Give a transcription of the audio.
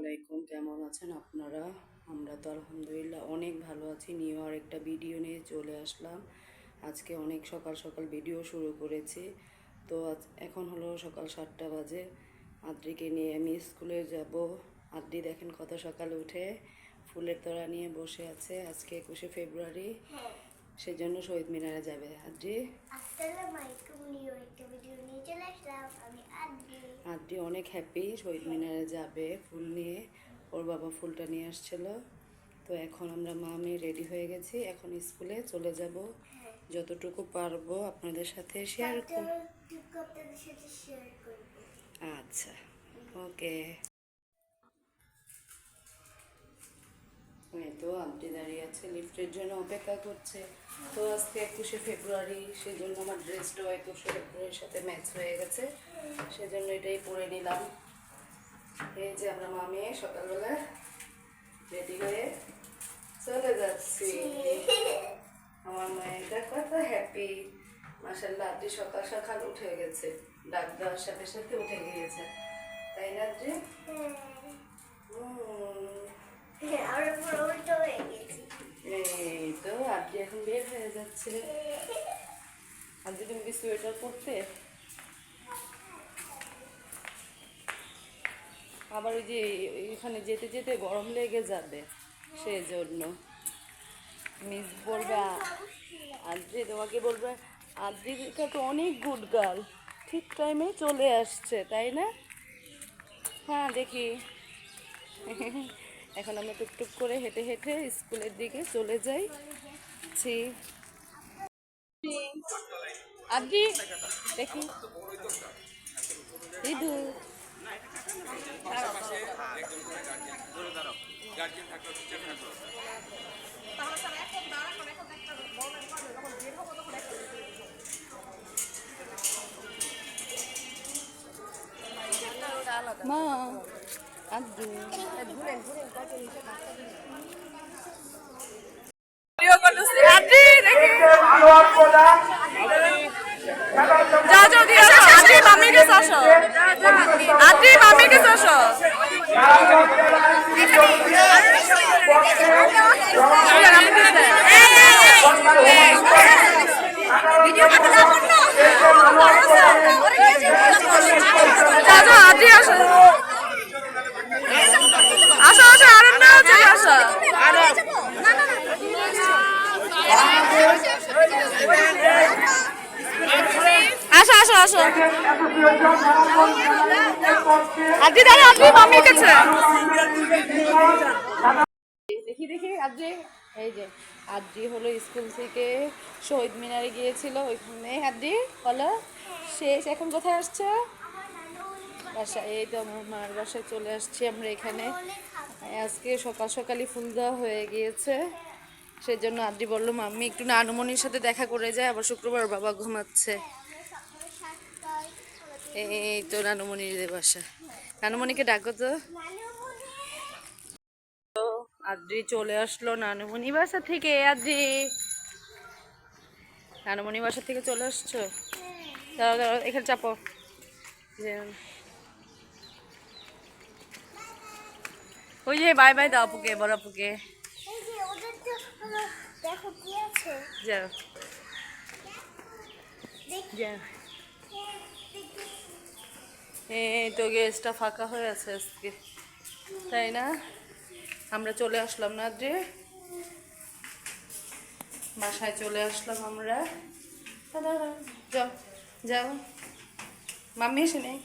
আলাইকুম কেমন আছেন আপনারা? আমরা তো আলহামদুলিল্লাহ অনেক ভালো আছি। নিউ আর একটা ভিডিও নিয়ে চলে আসলাম। আজকে অনেক সকাল সকাল ভিডিও শুরু করেছি। তো আজ এখন হলো সকাল সাতটা বাজে। আদ্রিকে নিয়ে আমি স্কুলে যাব। আদ্রি দেখেন কত সকালে উঠে। ফুলের তোড়া নিয়ে বসে আছে। আজকে একুশে ফেব্রুয়ারি। সেজন্য শহীদ মিনারে যাবে। আদ্রি? আসসালামু আলাইকুম নিউ একটা ভিডিও নিয়ে আদ্রি অনেক হ্যাপি শহীদ মিনারে যাবে ফুল নিয়ে। ওর বাবা ফুলটা নিয়ে আসছিল। তো এখন আমরা মা মেয়ে রেডি হয়ে গেছি। এখন স্কুলে চলে যাব। যতটুকু পারব আপনাদের সাথে শেয়ার করব। আচ্ছা ওকে এই তো আন্টি দাঁড়িয়ে আছে লিফটের জন্য অপেক্ষা করছে। তো আজকে একুশে ফেব্রুয়ারি সেজন্য আমার ড্রেসটাও একুশে ফেব্রুয়ারির সাথে ম্যাচ হয়ে গেছে। সেজন্য এটাই পরে নিলাম। এই যে আমরা মামে সকালবেলা রেডি হয়ে চলে যাচ্ছি। আমার মেয়েটা কত হ্যাপি মাসাল্লাহ আপনি সকাল সকাল উঠে গেছে। ডাক দেওয়ার সাথে সাথে উঠে গিয়েছে। তাই না যে হ্যাঁ। তো বের হয়ে যাচ্ছে। তুমি কি সোয়েটার পরতে, আবার ওই যে এখানে যেতে যেতে গরম লেগে যাবে সেই জন্য মিস বলবে, আদ্রি তোমাকে বলবে আদ্রিকা তো অনেক গুড গার্ল ঠিক টাইমে চলে আসছে, তাই না? হ্যাঁ দেখি। এখন আমরা টুকটুক করে হেঁটে হেঁটে স্কুলের দিকে চলে যাই। ছি। আদ্রি দেখি। রিধু। মা। যাও যাও দিয়ে আসো আন্টি মামির কাছে চলেন, আমি দিয়ে দেন। যাও যাও আন্টি আসো আসো আসো আরও না চলে আসো আসো দাঁড়া আন্টি মামির কাছে দেখি দেখি আদ্রি এই যে আদ্রি হলো স্কুল থেকে শহীদ মিনারে গিয়েছিল ওইখানে। আদ্রি বলো শেষ এখন কোথায় আসছে? বাসা এই তো আমার মার বাসায় চলে আসছি আমরা এখানে। আজকে সকাল সকালই ফুল দেওয়া হয়ে গিয়েছে। সেজন্য আদ্রি বলল মাম্মি একটু নানুমনির সাথে দেখা করে যায় আবার শুক্রবার বাবা ঘুমাচ্ছে। এই তো নানুমনির বাসা। নানুমণিকে ডাকো তো। আদ্রি চলে আসলো নানুমণি বাসা থেকে আদ্রি। নানুমণি বাসা থেকে চলে আসছো? দাঁড়াও দাঁড়াও এখানে চাপো। ওই যে বাই বাই দাও আপুকে বড় আপুকে। এই যে ওদের তো হলো দেখো কি আছে। যাও। যাও তো গেস্টটা ফাঁকা হয়ে আছে আজকে, তাই না? আমরা চলে আসলাম না যে বাসায় চলে আসলাম আমরা। যাও যাও। মাম্মি এসে নেই?